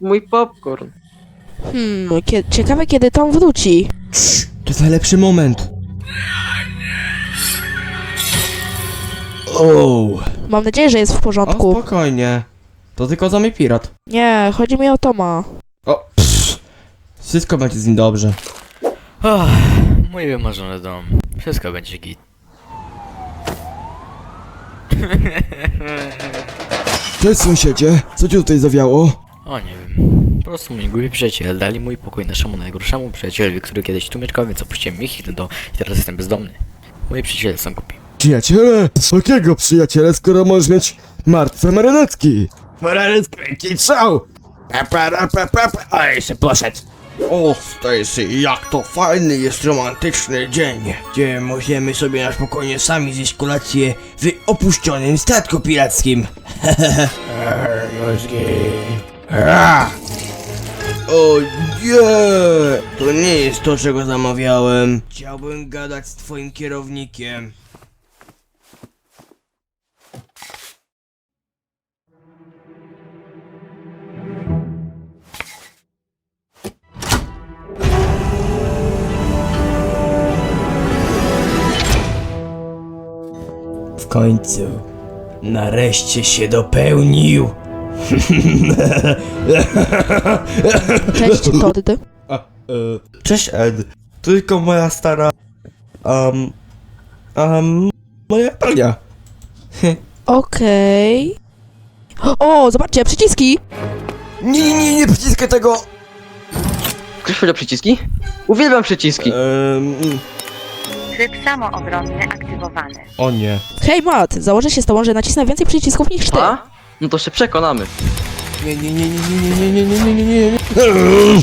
Mój popcorn. Hmm, kie ciekawe kiedy Tom wróci. To jest najlepszy moment. O, Mam nadzieję, że jest w o porządku. spokojnie. To tylko zombie pirat. Nie, chodzi mi o Toma. O, psz. Wszystko będzie z nim dobrze. Oh, mój wymarzony dom. Wszystko będzie git. Cześć sąsiedzie, co ci tutaj zawiało? O, nie wiem. Po prostu mój głupi przyjaciel dali mój pokój naszemu najgorszemu przyjacielowi, który kiedyś tu mieszkał, więc opuściłem ich i do i teraz jestem bezdomny. Moi przyjaciele są głupi. Przyjaciele? Jakiego przyjaciele, skoro możesz mieć martwe marionetki? Marionetki, strzał! A jeszcze poszedł. O, Stacy, jak to fajny jest romantyczny dzień, gdzie możemy sobie na spokojnie sami zjeść kolację w opuszczonym statku pirackim. O nie! To nie jest to, czego zamawiałem. Chciałbym gadać z twoim kierownikiem. W końcu. Nareszcie się dopełnił. Cześć, Todd. A, e, cześć Ed. Tylko moja stara. Um. Um. Moja pralnia. Okej. O, zobaczcie, przyciski! Nie, nie, nie, nie przyciskaj tego! Ktoś powiedział przyciski? Uwielbiam przyciski. Um, Tryb samoobronny aktywowany. o nie. Hej, Matt, założę się z tobą, że nacisnę więcej przycisków niż ty. A? No to się przekonamy. Nie, nie, nie, nie, nie, nie, nie, nie, nie, nie, nie, nie.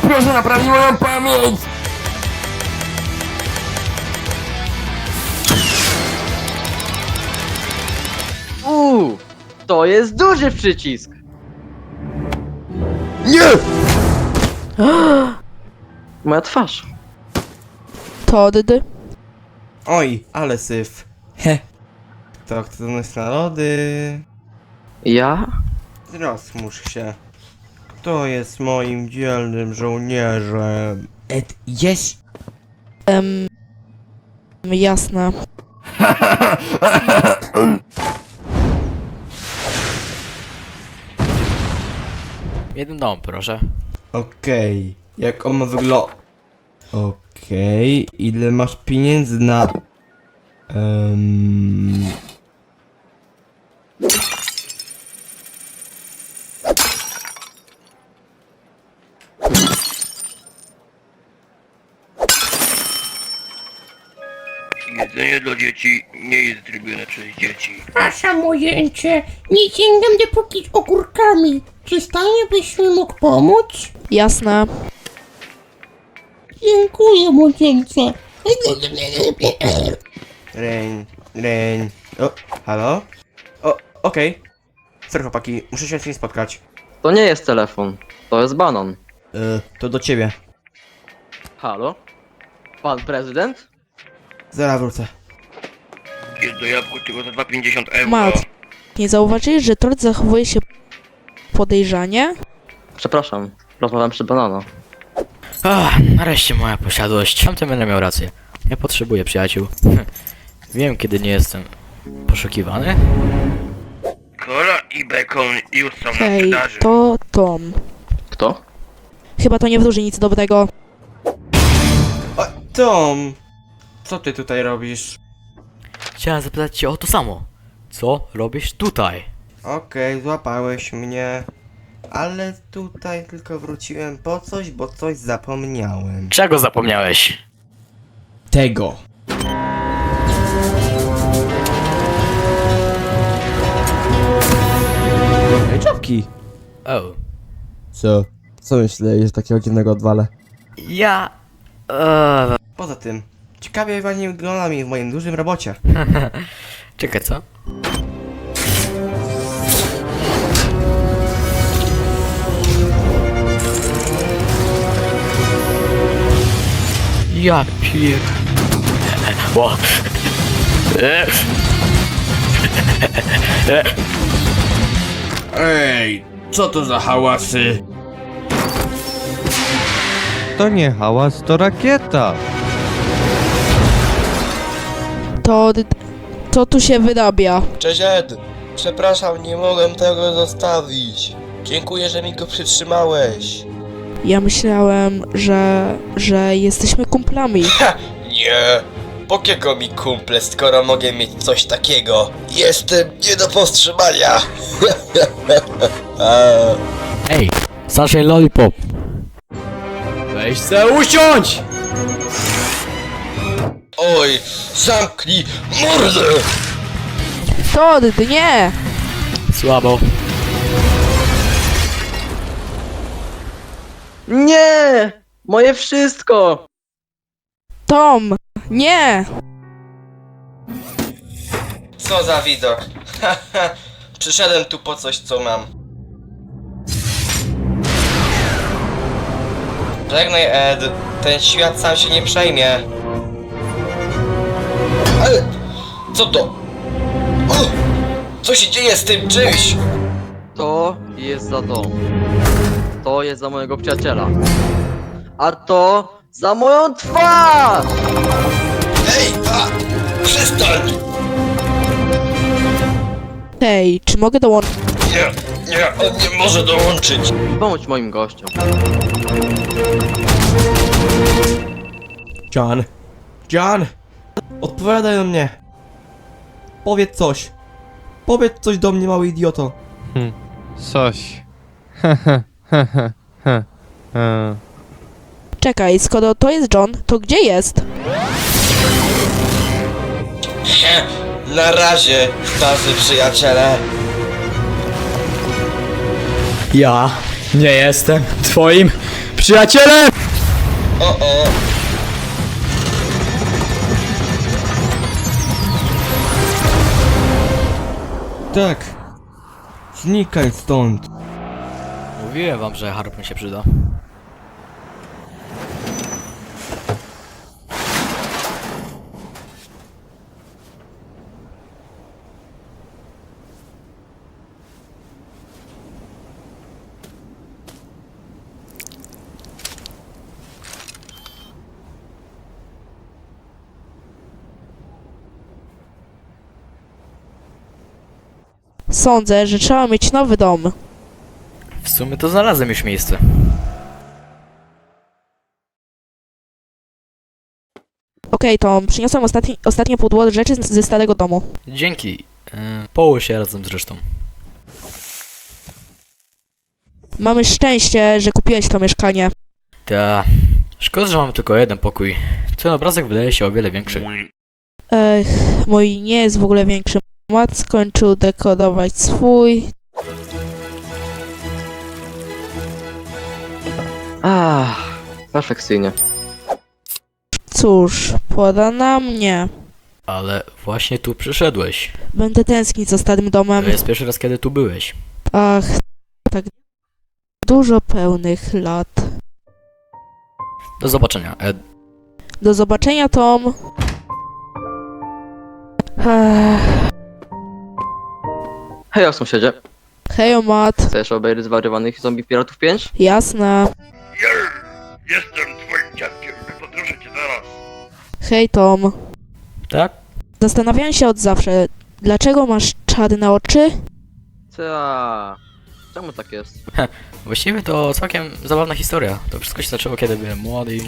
Proszę, naprawi moją pamięć! Uuu, to jest duży przycisk. Nie! Moja twarz. Todd. Oj, ale syf. He. Kto chce donosić narody? Ja? Rozmusz się. Kto jest moim dzielnym żołnierzem? Ed, jest? Em, jasne. Jeden dom, proszę. Okej. Jak on ma wyglądać? Okej. Ile masz pieniędzy na... Um... Jedzenie dla dzieci nie jest zrobione przez dzieci. Przepraszam, ujęcie. Nie sięgam dopóki ogórkami. Czy stanie byś mi mógł pomóc? Jasne. Dziękuję, młodzieńcze. Reń, reń. O, halo? O, okej. Sorry chłopaki, muszę się z nim spotkać. To nie jest telefon. To jest banan. E, to do ciebie. Halo? Pan prezydent? Zaraz wrócę. Jedno jabłko tylko za 2,50 euro. Matt, nie zauważyłeś, że Todd zachowuje się podejrzanie? Przepraszam, rozmawiam przy banana. Ah, nareszcie moja posiadłość. Tamten będę miał rację. Nie potrzebuję przyjaciół. Wiem, kiedy nie jestem poszukiwany. Kola i bekon już są na Hej, sprzedaży. to Tom. Kto? Chyba to nie wróży nic dobrego. O, Tom! Co ty tutaj robisz? Chciałem zapytać cię o to samo. Co robisz tutaj? Okej, złapałeś mnie. Ale tutaj tylko wróciłem po coś, bo coś zapomniałem. Czego zapomniałeś? Tego. Ej, czapki! O. Co? Co myślę, że takiego dziwnego odwalę? Ja... Eee, Poza tym, ciekawie pani wygląda mi w moim dużym robocie. Czekaj, co? Ja pier... Ło. Ej, co to za hałasy? To nie hałas, to rakieta. To... Co tu się wyrabia? Cześć Ed! Przepraszam, nie mogłem tego zostawić. Dziękuję, że mi go przytrzymałeś. Ja myślałem, że... że jesteśmy kumplami. Ha! Nie! Po kiego mi kumple, skoro mogę mieć coś takiego? Jestem nie do powstrzymania! Ej, Sunshine Lollipop. Weź se usiądź! Oj, zamknij mordę! Todd, nie! Słabo. Nie! Moje wszystko! Tom! Nie! Co za widok! Przyszedłem tu po coś, co mam. Żegnaj, Ed. Ten świat sam się nie przejmie. Ale... Co to? O! Co się dzieje z tym czymś? To jest za dom. To jest za mojego przyjaciela. A to za moją twarz! Ej, a! Przestań! Hej, czy mogę dołączyć? Nie, nie, on nie może dołączyć. Pomóż moim gościom. John. John! Odpowiadaj do mnie. Powiedz coś. Powiedz coś do mnie, mały idioto. Coś. Hehe, hehe, he, he. Czekaj, skoro to jest John, to gdzie jest? Na razie, starzy przyjaciele. Ja nie jestem twoim przyjacielem! O, o. Tak. Znikaj stąd. Mówiłem wam, że harpun się przyda. Sądzę, że trzeba mieć nowy dom. W sumie to znalazłem już miejsce. Okej, Tom, przyniosłem ostatni, ostatnie pudło rzeczy z- ze starego domu. Dzięki. Yy, połóż się razem z resztą. Mamy szczęście, że kupiłeś to mieszkanie. Ta. Szkoda, że mam tylko jeden pokój. Ten obrazek wydaje się o wiele większy. Ech, mój nie jest w ogóle większy. Mat skończył dekorować swój. Ah, perfekcyjnie. Cóż, pora na mnie. Ale właśnie tu przyszedłeś. Będę tęsknić za starym domem. To jest pierwszy raz, kiedy tu byłeś. Ach, tak dużo pełnych lat. Do zobaczenia, Ed. Do zobaczenia, Tom. Ech, Hej, sąsiedzie. Hejo, Matt. Chcesz obejrzeć zwariowanych zombie piratów 5? Jasne. Jer! Jestem twoim dziadkiem, podróżę cię zaraz. Hej, Tom. Tak? Zastanawiałem się od zawsze, dlaczego masz czarne oczy? Ta. Czemu tak jest? Właściwie to całkiem zabawna historia. To wszystko się zaczęło, kiedy byłem młody i...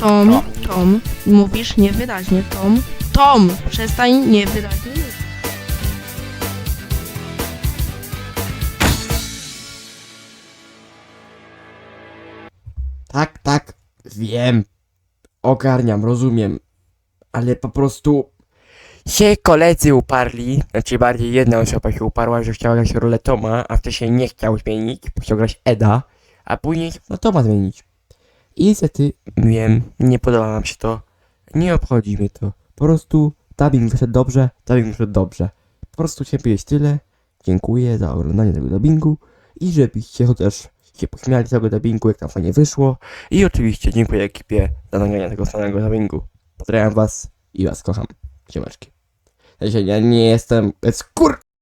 Tom, Tom, mówisz niewyraźnie, Tom. Tom, przestań niewyraźnie mówić. Tak. Wiem. Ogarniam, rozumiem. Ale po prostu... Się koledzy uparli, znaczy bardziej jedna osoba się uparła, że chciała grać rolę Toma, a wcześniej nie chciał zmienić, bo chciał grać Eda, a później no Toma zmienić. I niestety, wiem, nie podoba nam się to, nie obchodzi mnie to. Po prostu dubbing wyszedł dobrze, dubbing wyszedł dobrze. Po prostu powiedzieć tyle, dziękuję za oglądanie tego dubbingu i żebyście chociaż się pośmiali z tego dubbingu, jak tam fajnie wyszło. I oczywiście dziękuję ekipie za nagranie tego samego dubbingu. Pozdrawiam was i was kocham. Się- ja nie jestem... Skur...